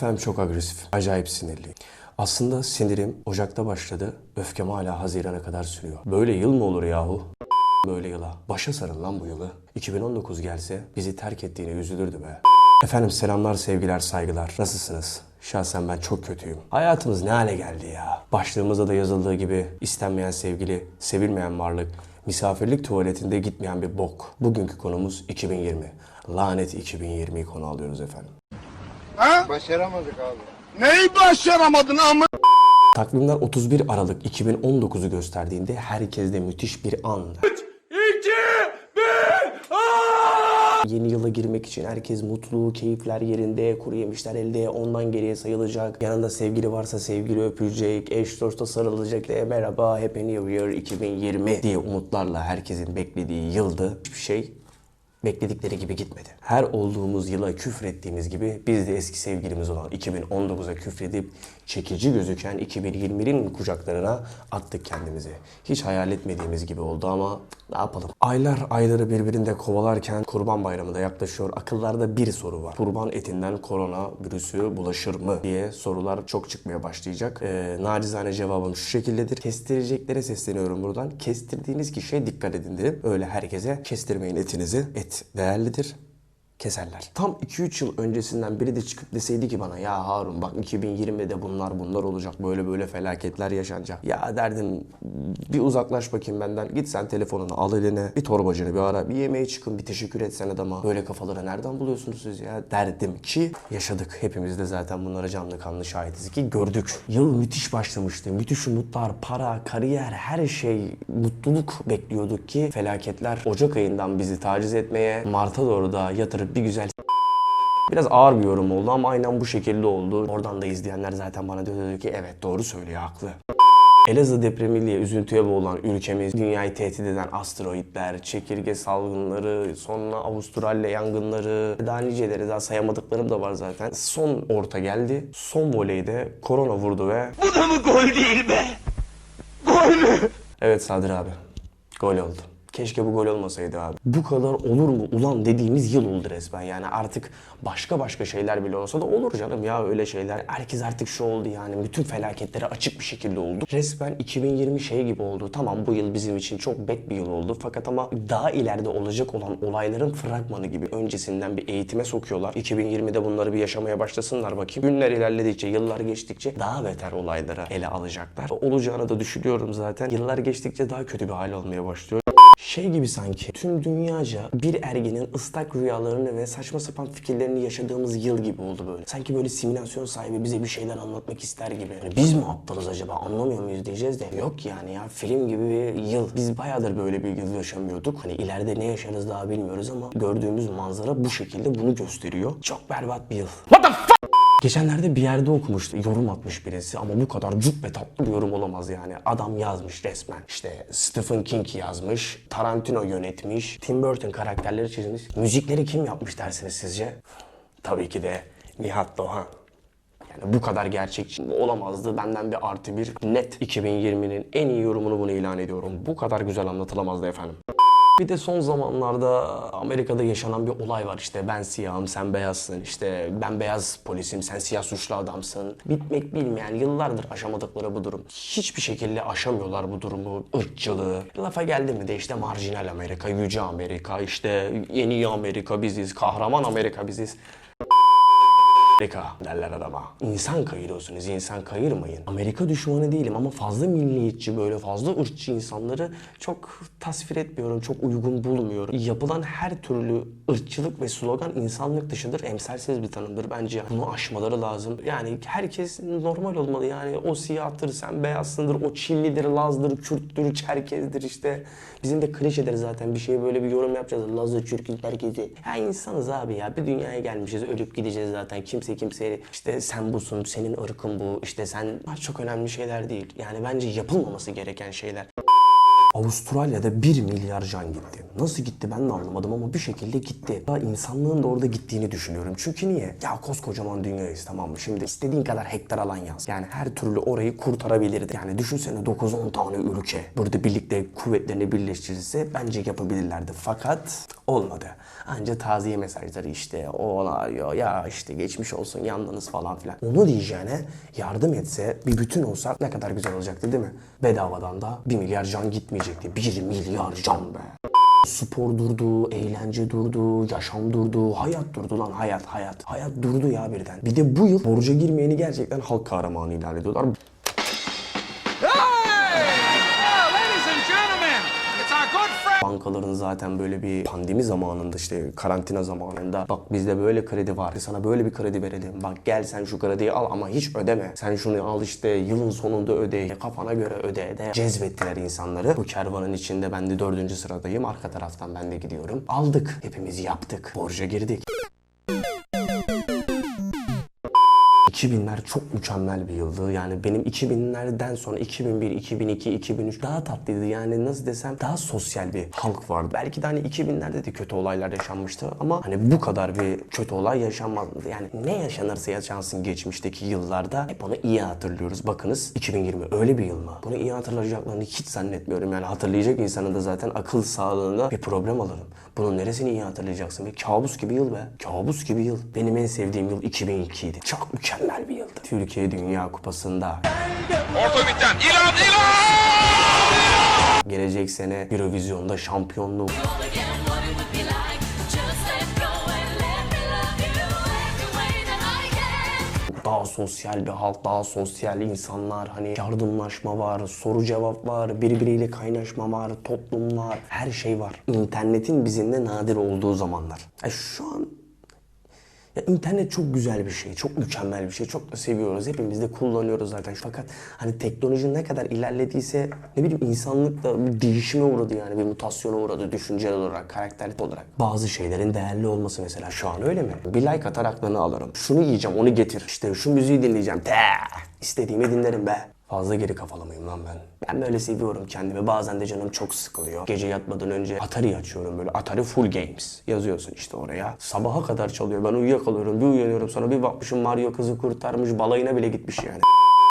Efendim çok agresif. Acayip sinirliyim. Aslında sinirim Ocak'ta başladı. Öfkem hala Haziran'a kadar sürüyor. Böyle yıl mı olur yahu? Böyle yıla. Başa sarın lan bu yılı. 2019 gelse bizi terk ettiğine üzülürdü be. Efendim selamlar, sevgiler, saygılar. Nasılsınız? Şahsen ben çok kötüyüm. Hayatımız ne hale geldi ya? Başlığımızda da yazıldığı gibi istenmeyen sevgili, sevilmeyen varlık, misafirlik tuvaletinde gitmeyen bir bok. Bugünkü konumuz 2020. Lanet 2020'yi konu alıyoruz efendim. Başaramadık abi. Neyi başaramadın ama? Takvimler 31 Aralık 2019'u gösterdiğinde herkeste müthiş bir an. Yeni yıla girmek için herkes mutlu, keyifler yerinde, kuru yemişler elde, ondan geriye sayılacak. Yanında sevgili varsa sevgili öpülecek, eş dosta sarılacak, e, merhaba, Happy New Year 2020 diye umutlarla herkesin beklediği yıldı. Hiçbir şey bekledikleri gibi gitmedi. Her olduğumuz yıla küfrettiğimiz gibi biz de eski sevgilimiz olan 2019'a küfredip çekici gözüken 2020'nin kucaklarına attık kendimizi. Hiç hayal etmediğimiz gibi oldu ama ne yapalım. Aylar ayları birbirinde kovalarken Kurban Bayramı da yaklaşıyor. Akıllarda bir soru var. Kurban etinden korona virüsü bulaşır mı diye sorular çok çıkmaya başlayacak. Ee, nacizane cevabım şu şekildedir. Kestireceklere sesleniyorum buradan. Kestirdiğiniz kişiye dikkat edin derim. Öyle herkese kestirmeyin etinizi. Et değerlidir keserler. Tam 2-3 yıl öncesinden biri de çıkıp deseydi ki bana ya Harun bak 2020'de bunlar bunlar olacak böyle böyle felaketler yaşanacak. Ya derdim bir uzaklaş bakayım benden git sen telefonunu al eline bir torbacını bir ara bir yemeğe çıkın bir teşekkür etsen adama. Böyle kafaları nereden buluyorsunuz siz ya derdim ki yaşadık. Hepimiz de zaten bunlara canlı kanlı şahitiz ki gördük. Yıl müthiş başlamıştı. Müthiş umutlar, para, kariyer her şey mutluluk bekliyorduk ki felaketler Ocak ayından bizi taciz etmeye Mart'a doğru da yatırıp bir güzel Biraz ağır bir yorum oldu ama aynen bu şekilde oldu. Oradan da izleyenler zaten bana diyor, diyor ki evet doğru söylüyor haklı. Elazığ depremiyle üzüntüye boğulan ülkemiz, dünyayı tehdit eden asteroidler, çekirge salgınları, sonra Avustralya yangınları, daha niceleri daha sayamadıklarım da var zaten. Son orta geldi. Son voleyde korona vurdu ve... Bu da mı gol değil be? Gol mü? Evet Sadır abi. Gol oldu. Keşke bu gol olmasaydı abi. Bu kadar olur mu ulan dediğimiz yıl oldu resmen. Yani artık başka başka şeyler bile olsa da olur canım ya öyle şeyler. Herkes artık şu oldu yani bütün felaketlere açık bir şekilde oldu. Resmen 2020 şey gibi oldu. Tamam bu yıl bizim için çok bet bir yıl oldu. Fakat ama daha ileride olacak olan olayların fragmanı gibi öncesinden bir eğitime sokuyorlar. 2020'de bunları bir yaşamaya başlasınlar bakayım. Günler ilerledikçe, yıllar geçtikçe daha beter olaylara ele alacaklar. Olacağını da düşünüyorum zaten. Yıllar geçtikçe daha kötü bir hal olmaya başlıyor. Şey gibi sanki tüm dünyaca bir ergenin ıslak rüyalarını ve saçma sapan fikirlerini yaşadığımız yıl gibi oldu böyle. Sanki böyle simülasyon sahibi bize bir şeyler anlatmak ister gibi. Yani biz mi aptalız acaba anlamıyor muyuz diyeceğiz de yok yani ya film gibi bir yıl. Biz bayağıdır böyle bir yıl yaşamıyorduk. Hani ileride ne yaşarız daha bilmiyoruz ama gördüğümüz manzara bu şekilde bunu gösteriyor. Çok berbat bir yıl. Geçenlerde bir yerde okumuştu. Yorum atmış birisi ama bu kadar cuk ve tatlı bir yorum olamaz yani. Adam yazmış resmen. İşte Stephen King yazmış, Tarantino yönetmiş, Tim Burton karakterleri çizmiş. Müzikleri kim yapmış dersiniz sizce? Tabii ki de Nihat Doğan. Yani bu kadar gerçekçi olamazdı. Benden bir artı bir net 2020'nin en iyi yorumunu bunu ilan ediyorum. Bu kadar güzel anlatılamazdı efendim. Bir de son zamanlarda Amerika'da yaşanan bir olay var işte ben siyahım sen beyazsın işte ben beyaz polisim sen siyah suçlu adamsın. Bitmek bilmeyen yıllardır aşamadıkları bu durum. Hiçbir şekilde aşamıyorlar bu durumu, ırkçılığı. Lafa geldi mi de işte marjinal Amerika, yüce Amerika, işte yeni Amerika biziz, kahraman Amerika biziz. Amerika derler adama. İnsan kayırıyorsunuz, insan kayırmayın. Amerika düşmanı değilim ama fazla milliyetçi böyle fazla ırkçı insanları çok tasvir etmiyorum, çok uygun bulmuyorum. Yapılan her türlü ırkçılık ve slogan insanlık dışıdır, emsalsiz bir tanımdır bence. Bunu aşmaları lazım. Yani herkes normal olmalı yani o siyahtır, sen beyazsındır, o Çillidir, Lazdır, Kürttür, Çerkezdir işte. Bizim de klişedir zaten bir şeye böyle bir yorum yapacağız. Lazı, Türk'ün herkesi. Ya insanız abi ya bir dünyaya gelmişiz ölüp gideceğiz zaten. Kimse kimseye işte sen busun, senin ırkın bu, işte sen çok önemli şeyler değil. Yani bence yapılmaması gereken şeyler. Avustralya'da 1 milyar can gitti. Nasıl gitti ben de anlamadım ama bir şekilde gitti. Ya insanlığın da orada gittiğini düşünüyorum. Çünkü niye? Ya koskocaman dünyayız tamam mı? Şimdi istediğin kadar hektar alan yaz. Yani her türlü orayı kurtarabilirdi. Yani düşünsene 9-10 tane ülke burada birlikte kuvvetlerini birleştirirse bence yapabilirlerdi. Fakat olmadı. Anca taziye mesajları işte o oluyor ya işte geçmiş olsun yandınız falan filan. Onu diyeceğine yardım etse bir bütün olsak ne kadar güzel olacaktı değil mi? Bedavadan da 1 milyar can gitmeyecekti. 1 milyar can be. Spor durdu, eğlence durdu, yaşam durdu, hayat durdu lan hayat hayat. Hayat durdu ya birden. Bir de bu yıl borca girmeyeni gerçekten halk kahramanı ilan ediyorlar. Bankaların zaten böyle bir pandemi zamanında işte karantina zamanında bak bizde böyle kredi var sana böyle bir kredi verelim. Bak gel sen şu krediyi al ama hiç ödeme. Sen şunu al işte yılın sonunda öde. kafana göre öde de cezbettiler insanları. Bu kervanın içinde ben de dördüncü sıradayım. Arka taraftan ben de gidiyorum. Aldık hepimiz yaptık. Borca girdik 2000'ler çok mükemmel bir yıldı. Yani benim 2000'lerden sonra 2001, 2002, 2003 daha tatlıydı. Yani nasıl desem daha sosyal bir halk vardı. Belki de hani 2000'lerde de kötü olaylar yaşanmıştı ama hani bu kadar bir kötü olay yaşanmazdı. Yani ne yaşanırsa yaşansın geçmişteki yıllarda hep onu iyi hatırlıyoruz. Bakınız 2020 öyle bir yıl mı? Bunu iyi hatırlayacaklarını hiç zannetmiyorum. Yani hatırlayacak insanın da zaten akıl sağlığında bir problem alırım. Bunun neresini iyi hatırlayacaksın? Bir kabus gibi yıl be. Kabus gibi yıl. Benim en sevdiğim yıl 2002 idi. Çok mükemmel bir yıldı. Türkiye Dünya Kupası'nda Orta bitten. İlan, ilan! gelecek sene Eurovision'da can. Daha sosyal bir halk, daha sosyal insanlar. Hani yardımlaşma var, soru cevap var, birbiriyle kaynaşma var, toplum var. Her şey var. İnternetin bizimle nadir olduğu zamanlar. Ya şu an Ya internet çok güzel bir şey, çok mükemmel bir şey, çok da seviyoruz. Hepimiz de kullanıyoruz zaten. Fakat hani teknoloji ne kadar ilerlediyse ne bileyim insanlık da bir değişime uğradı yani bir mutasyona uğradı düşüncel olarak, karakterli olarak. Bazı şeylerin değerli olması mesela şu an öyle mi? Bir like atar aklını alırım. Şunu yiyeceğim, onu getir. İşte şu müziği dinleyeceğim. De, istediğimi dinlerim be. Fazla geri kafalı mıyım lan ben? Ben böyle seviyorum kendimi. Bazen de canım çok sıkılıyor. Gece yatmadan önce Atari açıyorum böyle. Atari Full Games. Yazıyorsun işte oraya. Sabaha kadar çalıyor. Ben uyuyakalıyorum. Bir uyanıyorum sonra bir bakmışım Mario kızı kurtarmış. Balayına bile gitmiş yani.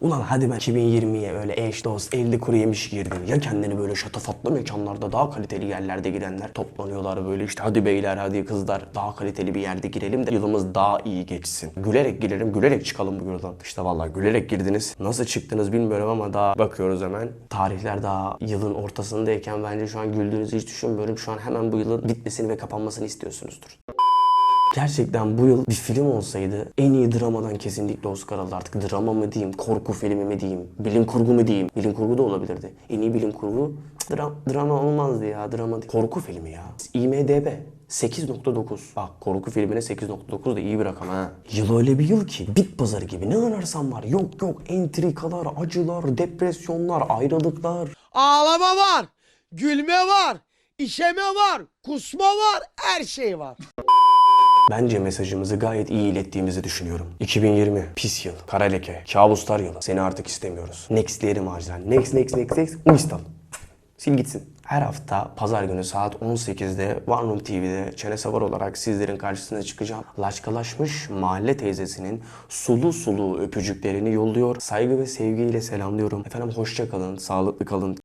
Ulan hadi ben 2020'ye öyle eş dost elde kuru yemiş girdim. Ya kendini böyle şatafatlı mekanlarda daha kaliteli yerlerde girenler toplanıyorlar böyle işte hadi beyler hadi kızlar daha kaliteli bir yerde girelim de yılımız daha iyi geçsin. Gülerek girelim gülerek çıkalım bu yıldan. İşte vallahi gülerek girdiniz. Nasıl çıktınız bilmiyorum ama daha bakıyoruz hemen. Tarihler daha yılın ortasındayken bence şu an güldüğünüzü hiç düşünmüyorum. Şu an hemen bu yılın bitmesini ve kapanmasını istiyorsunuzdur. Gerçekten bu yıl bir film olsaydı en iyi dramadan kesinlikle Oscar aldı. Artık drama mı diyeyim, korku filmi mi diyeyim, bilim kurgu mu diyeyim. Bilim kurgu da olabilirdi. En iyi bilim kurgu dra- drama olmazdı ya. Drama değil. Korku filmi ya. IMDB 8.9. Bak korku filmine 8.9 da iyi bir rakam ha. Yıl öyle bir yıl ki bit pazarı gibi ne ararsan var. Yok yok entrikalar, acılar, depresyonlar, ayrılıklar. Ağlama var, gülme var, işeme var, kusma var, her şey var. Bence mesajımızı gayet iyi ilettiğimizi düşünüyorum. 2020 pis yıl, kara leke, kabuslar yılı. Seni artık istemiyoruz. Next'leri marjinal. Next, next, next, next. Unistal. Sil gitsin. Her hafta pazar günü saat 18'de One Room TV'de Çene Savar olarak sizlerin karşısına çıkacağım. Laçkalaşmış mahalle teyzesinin sulu sulu öpücüklerini yolluyor. Saygı ve sevgiyle selamlıyorum. Efendim hoşça kalın, sağlıklı kalın.